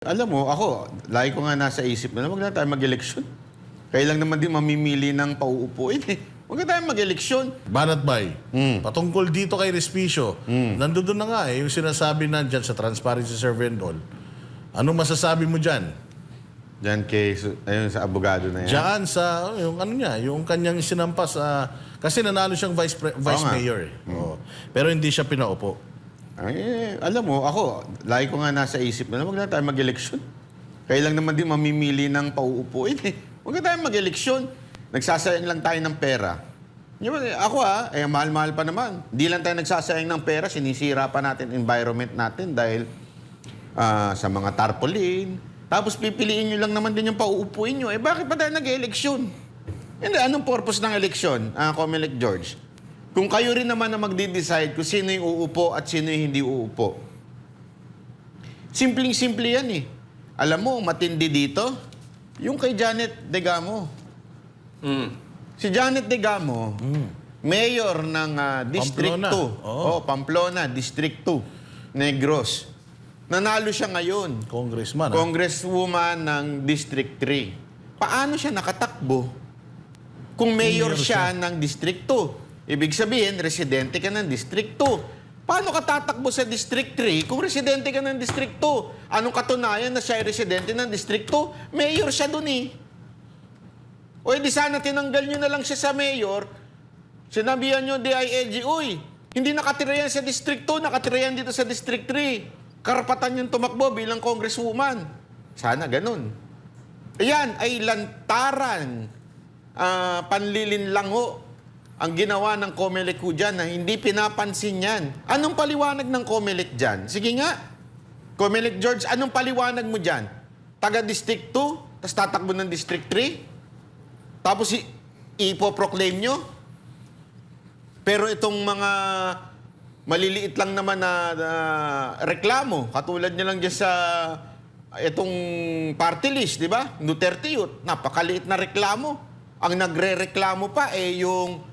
Alam mo, ako, lagi ko nga nasa isip na, huwag na tayo mag-eleksyon. Kaya lang naman din mamimili ng pauupuin eh. Huwag na tayo mag-eleksyon. Banat Bay, Hmm. patungkol dito kay Respicio, nandoon na nga eh, yung sinasabi na dyan sa Transparency Survey and all. Ano masasabi mo dyan? Diyan kay, ayun sa abogado na yan. Diyan sa, yung ano niya, yung kanyang sinampas, ah, kasi nanalo siyang vice, pre- vice nga. mayor eh. Oo. Pero hindi siya pinaupo. Ay, alam mo, ako, lagi ko nga nasa isip na, huwag na tayo mag-eleksyon. Kaya lang naman din mamimili ng pauupuin eh. Huwag na tayo mag-eleksyon. Nagsasayang lang tayo ng pera. Yung, ako ah, eh, mahal-mahal pa naman. Hindi lang tayo nagsasayang ng pera, sinisira pa natin environment natin dahil ah, sa mga tarpaulin. Tapos pipiliin nyo lang naman din yung pauupuin nyo. Eh bakit pa tayo nag-eleksyon? Hindi, anong purpose ng eleksyon, ah, Comelec George? Kung kayo rin naman na magde-decide kung sino yung uupo at sino yung hindi uupo. Simpleng-simple yan eh. Alam mo, matindi dito, yung kay Janet Degamo. Si Janet Degamo, mayor ng ah, District Pamplona. 2. Oo. Oh, Pamplona, District 2, Negros. Nanalo siya ngayon. Congressman. ah. Congresswoman ng District 3. Paano siya nakatakbo? Kung mayor siya, ng District 2. Ibig sabihin, residente ka ng District 2. Paano ka tatakbo sa District 3 kung residente ka ng District 2? Anong katunayan na siya ay residente ng District 2? Mayor siya dun eh. O edi sana tinanggal nyo na lang siya sa mayor. Sinabihan nyo, DILG, uy, hindi nakatira yan sa District 2, nakatira yan dito sa District 3. Karapatan yung tumakbo bilang congresswoman. Sana ganun. Ayan ay lantaran, ah, panlilinlang ho ang ginawa ng Comelec dyan na hindi pinapansin yan. Anong paliwanag ng Comelec dyan? Sige nga, Comelec George, anong paliwanag mo dyan? Taga District 2, tapos tatakbo ng District 3? Tapos i- ipoproclaim nyo? Pero itong mga maliliit lang naman na, na reklamo, katulad nyo lang dyan sa itong party list, di ba? Duterte Youth, napakaliit na reklamo. Ang nagre-reklamo pa eh yung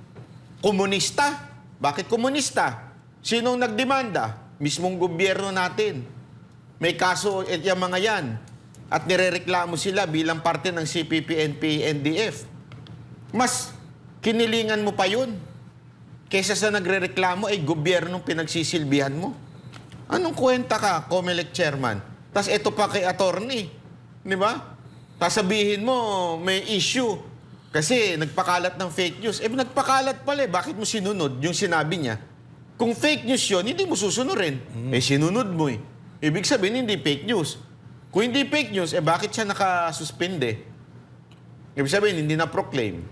komunista. Bakit komunista? Sinong nagdemanda? Mismong gobyerno natin. May kaso at yung mga yan. At nirereklamo sila bilang parte ng CPP, NP, NDF. Mas kinilingan mo pa yun. Kesa sa nagre-reklamo ay gobyernong pinagsisilbihan mo. Anong kwenta ka, Comelec chairman? Tapos ito pa kay attorney. Di ba? Tapos sabihin mo, may issue. Kasi nagpakalat ng fake news. Eh, nagpakalat pala eh. Bakit mo sinunod yung sinabi niya? Kung fake news yun, hindi mo susunurin. Eh, sinunod mo eh. Ibig sabihin, hindi fake news. Kung hindi fake news, eh bakit siya nakasuspende? Ibig sabihin, hindi na-proclaim.